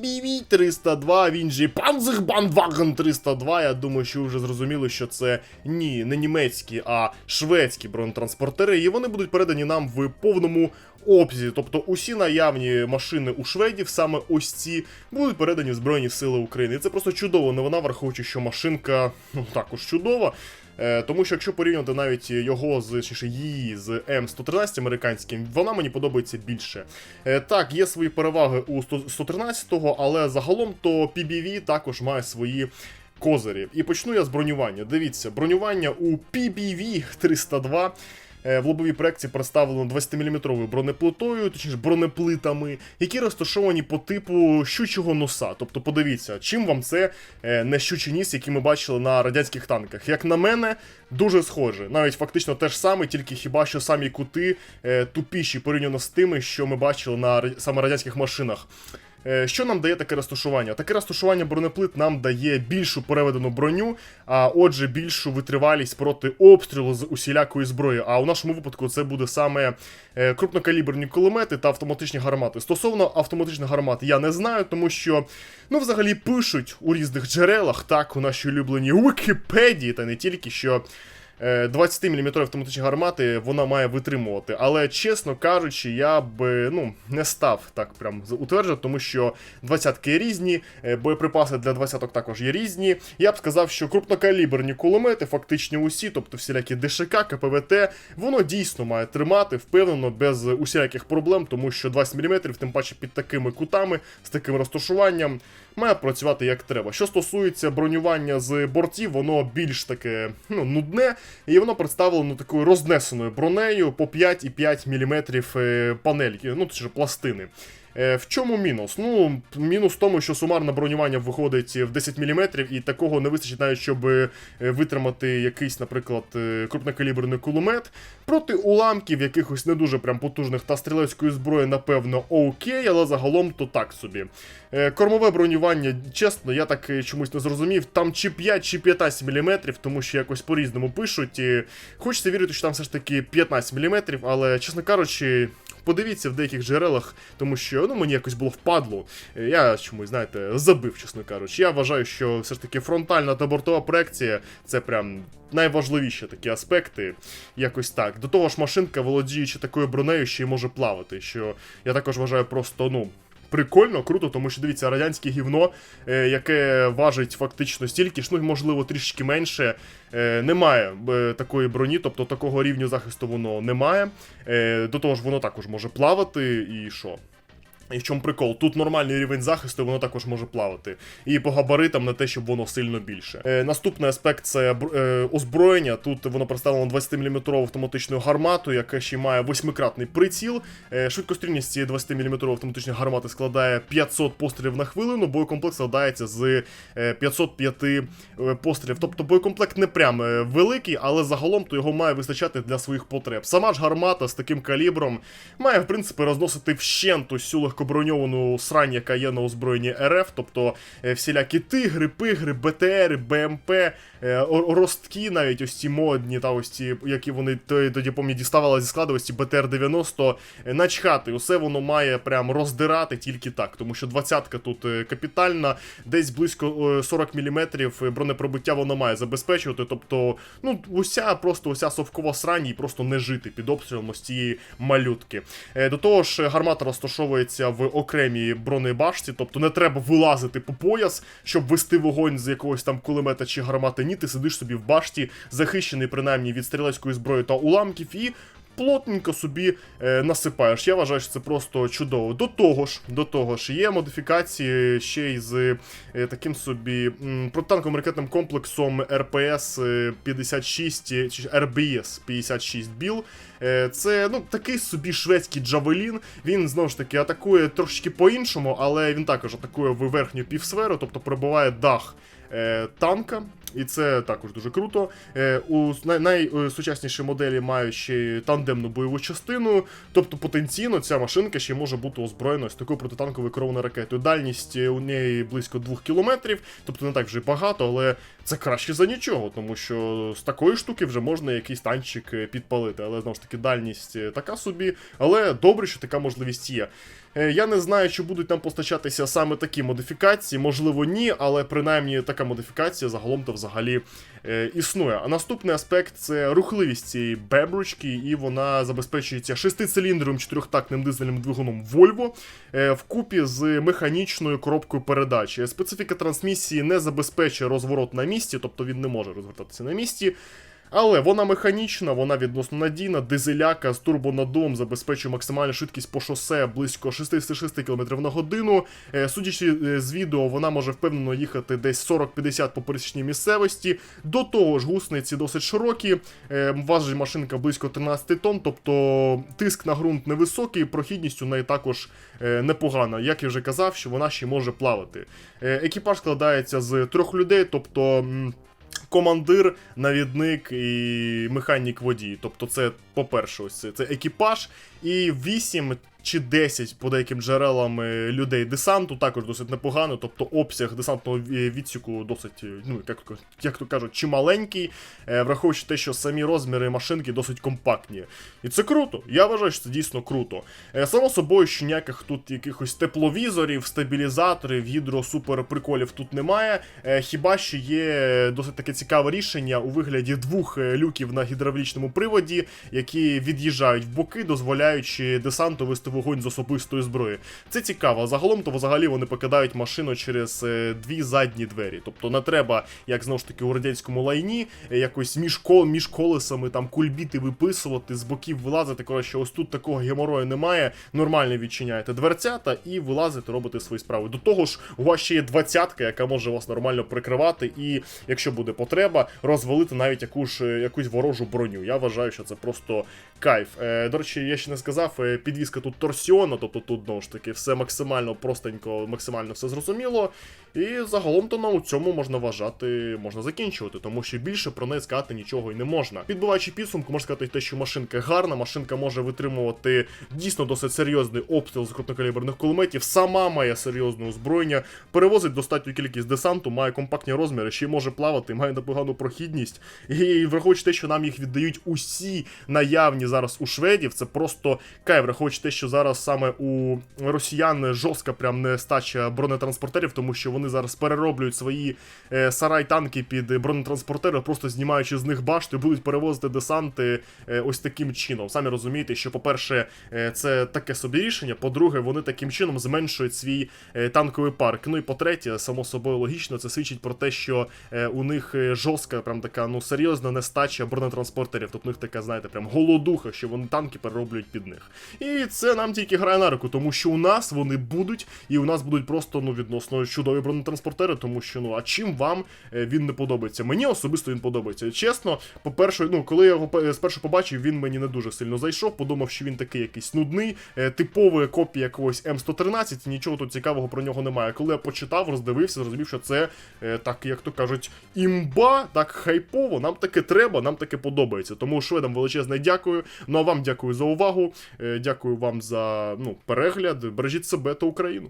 PBV 302, він же Panzerbandwagen 302. Я думаю, що ви вже зрозуміли, що це ні, не німецькі, а шведські бронетранспортери, і вони будуть передані нам в повному обсязі. Тобто усі наявні машини у шведів, саме ось ці, будуть передані в Збройні Сили України. І це просто чудова новина, враховуючи, що машинка ну, також чудова. Е, Тому що якщо порівнювати навіть його з її з М113 американським, вона мені подобається більше. Е, Так, є свої переваги у 113-го, але загалом то PBV також має свої. Козирі. І почну я з бронювання. Дивіться, бронювання у PBV 302 е, в лобовій проекції представлено 20-мм бронеплитою, точніше бронеплитами, які розташовані по типу щучого носа. Тобто, подивіться, чим вам це е, не щучий ніс, який ми бачили на радянських танках. Як на мене, дуже схоже. Навіть фактично те ж саме, тільки хіба що самі кути е, тупіші порівняно з тими, що ми бачили на саме радянських машинах. Е, Що нам дає таке розташування? Таке розташування бронеплит нам дає більшу переведену броню, а отже, більшу витривалість проти обстрілу з усілякої зброї. А у нашому випадку це буде саме е, крупнокаліберні кулемети та автоматичні гармати. Стосовно автоматичних гармат, я не знаю, тому що ну, взагалі пишуть у різних джерелах, так, у нашій улюбленій Вікіпедії, та не тільки що. 20-мм автоматичні гармати вона має витримувати. Але, чесно кажучи, я б ну, не став так прям утверджувати, тому що 20-ки різні, е, боєприпаси для 20-ок також є різні. Я б сказав, що крупнокаліберні кулемети, фактично усі, тобто всілякі ДШК, КПВТ, воно дійсно має тримати впевнено, без усіляких проблем, тому що 20 мм, тим паче під такими кутами, з таким розташуванням, має працювати як треба. Що стосується бронювання з бортів, воно більш таке ну, нудне, і воно представлено такою рознесеною бронею по 5,5 мм е, панельки, ну точніше пластини. Е, В чому мінус? Ну, мінус в тому, що сумарне бронювання виходить в 10 мм, і такого не вистачить навіть, щоб е, витримати якийсь, наприклад, е, крупнокаліберний кулемет. Проти уламків якихось не дуже прям потужних та стрілецької зброї, напевно, окей, але загалом то так собі. Кормове бронювання, чесно, я так чомусь не зрозумів. Там чи 5, чи 15 мм, тому що якось по-різному пишуть. І хочеться вірити, що там все ж таки 15 мм, але, чесно кажучи. Подивіться в деяких джерелах, тому що ну мені якось було впадло. Е, Я чомусь, знаєте, забив, чесно кажучи. Я вважаю, що все ж таки фронтальна та бортова проекція це прям найважливіші такі аспекти. Якось так. До того ж, машинка, володіючи такою бронею, ще й може плавати. Що я також вважаю просто, ну. Прикольно, круто, тому що дивіться, радянське гівно, е, яке важить фактично стільки ж, ну можливо, трішки менше. Е, немає е, такої броні, тобто такого рівню захисту воно немає. До того ж, воно також може плавати, і що? І в чому прикол? Тут нормальний рівень захисту, воно також може плавати. І по габаритам не те, щоб воно сильно більше. Е, наступний аспект це е, озброєння. Тут воно представлено 20-мм автоматичною гарматою, яка ще має восьмикратний приціл. Е, швидкострільність цієї 20-мм автоматичної гармати складає 500 пострілів на хвилину. Боєкомплект складається з е, 505 е, пострілів. Тобто боєкомплект не прям е, великий, але загалом то його має вистачати для своїх потреб. Сама ж гармата з таким калібром має, в принципі, розносити вщент усю легкоброньовану срань, яка є на озброєнні РФ, тобто е, всілякі тигри, пигри, БТРи, БМП, е, ростки, навіть ось ці модні, та ось ці, які вони тоді пам'ятаю, діставали зі складу, ось ці БТР-90, е, начхати, усе воно має прям роздирати тільки так, тому що двадцятка тут капітальна, десь близько е, 40 мм бронепробиття воно має забезпечувати, тобто, ну, уся просто уся совкова срань і просто не жити під обстрілом ось цієї малютки. До того ж, гармата розташовується в окремій бронебашці, тобто не треба вилазити по пояс, щоб вести вогонь з якогось там кулемета чи гармати. Ні, ти сидиш собі в башті, захищений принаймні від стрілецької зброї та уламків, і плотненько собі е, насипаєш. Я вважаю, що це просто чудово. До того ж, до того ж, є модифікації ще й з е, таким собі м, протитанковим ракетним комплексом РПС е, 56 е, чи РБС 56 біл. Е, Це ну такий собі шведський джавелін. Він знову ж таки атакує трошечки по-іншому, але він також атакує в верхню півсферу, тобто пробиває дах е, танка. І це також дуже круто. Е, у най- найсучасніші моделі мають ще тандемну бойову частину. Тобто потенційно ця машинка ще може бути озброєна з такою протитанковою керованою ракетою. Дальність у неї близько 2 кілометрів, тобто не так вже багато, але це краще за нічого, тому що з такої штуки вже можна якийсь танчик е, підпалити. Але знову ж таки, дальність е, така собі. Але добре, що така можливість є. Я не знаю, чи будуть нам постачатися саме такі модифікації, можливо, ні, але принаймні така модифікація загалом то взагалі е, існує. А наступний аспект це рухливість цієї бебручки, і вона забезпечується шестициліндровим чотирьохтактним дизельним двигуном Volvo е, вкупі з механічною коробкою передач. Е, Специфіка трансмісії не забезпечує розворот на місці, тобто він не може розвертатися на місці. Але вона механічна, вона відносно надійна, дизеляка з турбонаддувом забезпечує максимальну швидкість по шосе близько 66 км на годину. Е, Судячи е, з відео, вона може впевнено їхати десь 40-50 по пересічній місцевості. До того ж, гусениці досить широкі, е, важить машинка близько 13 тонн, тобто тиск на ґрунт невисокий, прохідність у неї також непогана. Як я вже казав, що вона ще може плавати. Екіпаж складається з трьох людей, тобто. Командир, навідник і механік водій. Тобто, це, по-перше, ось це, це екіпаж, і 8 чи 10 по деяким джерелам е, людей десанту, також досить непогано. Тобто обсяг десантного відсіку досить, е, ну як, то- як то кажуть, чималенький, е, враховуючи те, що самі розміри машинки досить компактні. І це круто. Я вважаю, що це дійсно круто. Е, Само собою, що ніяких тут якихось тепловізорів, стабілізаторів, гідро-супер приколів тут немає. Е, Хіба що є досить таке цікаве рішення у вигляді двох е, люків на гідравлічному приводі, які від'їжджають в боки, дозволяючи десанту вести вогонь з особистої зброї. Це цікаво. Загалом то взагалі вони покидають машину через е, дві задні двері. Тобто не треба, як знову ж таки у радянському лайні, е, якось між, кол, між колесами там кульбіти виписувати, з боків вилазити. Коротше, ось тут такого геморою немає. Нормально відчиняєте дверцята і вилазите, робите свої справи. До того ж, у вас ще є двадцятка, яка може вас нормально прикривати, і якщо буде потреба, розвалити навіть якусь, якусь ворожу броню. Я вважаю, що це просто кайф. Е, до речі, я ще не сказав, е, підвіска тут торсіона, тобто тут знову ж таки все максимально простенько, максимально все зрозуміло. І загалом то на цьому можна вважати, можна закінчувати, тому що більше про неї сказати нічого й не можна. Підбиваючи підсумку, можна сказати те, що машинка гарна, машинка може витримувати дійсно досить серйозний обстріл з крупнокаліберних кулеметів, сама має серйозне озброєння, перевозить достатню кількість десанту, має компактні розміри, ще й може плавати, має непогану прохідність. І враховуючи те, що нам їх віддають усі наявні зараз у шведів, це просто кайф, враховуючи те, що зараз саме у росіян жорстка прям нестача бронетранспортерів, тому що вони зараз перероблюють свої е, сарай-танки під бронетранспортери, просто знімаючи з них башти, будуть перевозити десанти е, ось таким чином. Самі розумієте, що, по-перше, е, це таке собі рішення. По-друге, вони таким чином зменшують свій танковий парк. Ну і по-третє, само собою логічно, це свідчить про те, що у них жорстка, прям така ну серйозна нестача бронетранспортерів. Тобто у них така, знаєте, прям голодуха, що вони танки перероблюють під них. І це нам тільки грає на руку, тому що у нас вони будуть, і у нас будуть просто ну відносно чудові бронетранспортери, тому що ну а чим вам е, він не подобається? Мені особисто він подобається. Чесно, по-перше, ну коли я його спершу побачив, він мені не дуже сильно зайшов. Подумав, що він такий якийсь нудний, е, типова копія якогось М113, і нічого тут цікавого про нього немає. Коли я почитав, роздивився, зрозумів, що це е, так, як то кажуть, імба, так хайпово. Нам таке треба, нам таке подобається. Тому шведам величезне дякую. Ну а вам дякую за увагу. Дякую вам за ну, перегляд. Бережіть себе та Україну.